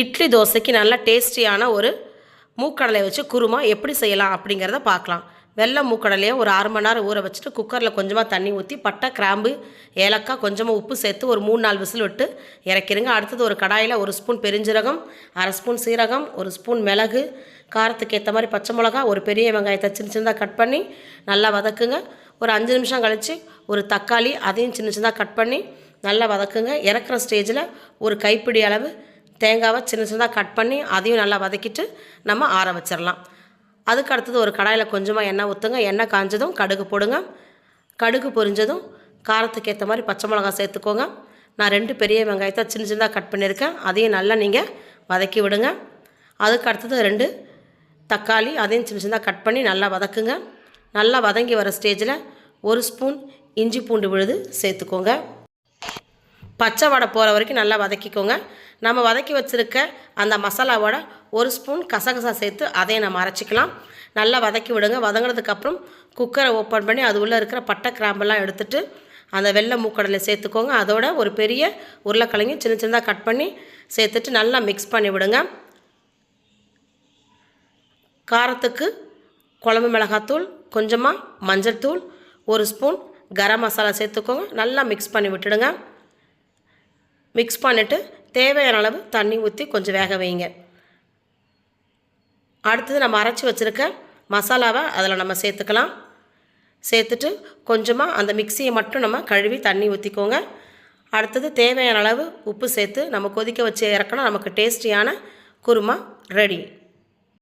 இட்லி தோசைக்கு நல்ல டேஸ்டியான ஒரு மூக்கடலை வச்சு குருமா எப்படி செய்யலாம் அப்படிங்கிறத பார்க்கலாம். வெள்ளை மூக்கடலையை ஒரு அரை மணி நேரம் ஊற வச்சுட்டு குக்கரில் கொஞ்சமாக தண்ணி ஊற்றி பட்டை கிராம்பு ஏலக்காய் கொஞ்சமாக உப்பு சேர்த்து ஒரு மூணு நாலு விசில் விட்டு இறக்கிடுங்க அடுத்தது ஒரு கடாயில் ஒரு ஸ்பூன் பெருஞ்சீரகம் அரை ஸ்பூன் சீரகம் ஒரு ஸ்பூன் மிளகு காரத்துக்கு ஏற்ற மாதிரி பச்சை மிளகா ஒரு பெரிய வெங்காயத்தை சின்ன சின்னதாக கட் பண்ணி நல்லா வதக்குங்க. ஒரு அஞ்சு நிமிஷம் கழித்து ஒரு தக்காளி அதையும் சின்ன சின்னதாக கட் பண்ணி நல்லா வதக்குங்க. இறக்குற ஸ்டேஜில் ஒரு கைப்பிடி அளவு தேங்காவை சின்ன சின்னதாக கட் பண்ணி அதையும் நல்லா வதக்கிட்டு நம்ம ஆற வச்சிடலாம் அதுக்கு அடுத்தது ஒரு கடாயில் கொஞ்சமாக எண்ணெய் ஊற்றுங்க எண்ணெய் காஞ்சதும் கடுகு போடுங்க. கடுகு பொரிஞ்சதும் காரத்துக்கு ஏற்ற மாதிரி பச்சை மிளகா சேர்த்துக்கோங்க. நான் ரெண்டு பெரிய வெங்காயத்தை சின்ன சின்னதாக கட் பண்ணியிருக்கேன். அதையும் நல்லா நீங்கள் வதக்கி விடுங்க. அதுக்கு அடுத்தது ரெண்டு தக்காளி அதையும் சின்ன சின்னதாக கட் பண்ணி நல்லா வதக்குங்க. நல்லா வதங்கி வர ஸ்டேஜில் ஒரு ஸ்பூன் இஞ்சி பூண்டு விழுது சேர்த்துக்கோங்க. பச்சை வடை போகிற வரைக்கும் நல்லா வதக்கிக்கோங்க. நம்ம வதக்கி வச்சுருக்க அந்த மசாலாவோட ஒரு ஸ்பூன் கசகசா சேர்த்து அதையும் நம்ம அரைச்சிக்கலாம். நல்லா வதக்கி விடுங்க. வதங்கினதுக்கப்புறம் குக்கரை ஓப்பன் பண்ணி அது உள்ளே இருக்கிற பட்டை கிராம்பெல்லாம் எடுத்துட்டு அந்த வெள்ளை மூக்கடலை சேர்த்துக்கோங்க. அதோட ஒரு பெரிய உருளைக்கிழங்கு சின்ன சின்னதாக கட் பண்ணி சேர்த்துட்டு நல்லா மிக்ஸ் பண்ணி விடுங்க. காரத்துக்கு குழம்பு மிளகாத்தூள் கொஞ்சமாக மஞ்சள் தூள் ஒரு ஸ்பூன் கரம் மசாலா சேர்த்துக்கோங்க. நல்லா மிக்ஸ் பண்ணி விட்டுடுங்க. மிக்ஸ் பண்ணிவிட்டு தேவையான அளவு தண்ணி ஊற்றி கொஞ்சம் வேக வைங்க. அடுத்தது நம்ம அரைச்சி வச்சுருக்க மசாலாவை அதில் நம்ம சேர்த்துக்கலாம். சேர்த்துட்டு கொஞ்சமாக அந்த மிக்சியை மட்டும் நம்ம கழுவி தண்ணி ஊற்றிக்கோங்க அடுத்தது தேவையான அளவு உப்பு சேர்த்து நம்ம கொதிக்க வச்சு இறக்கணும் நமக்கு டேஸ்டியான குருமா ரெடி.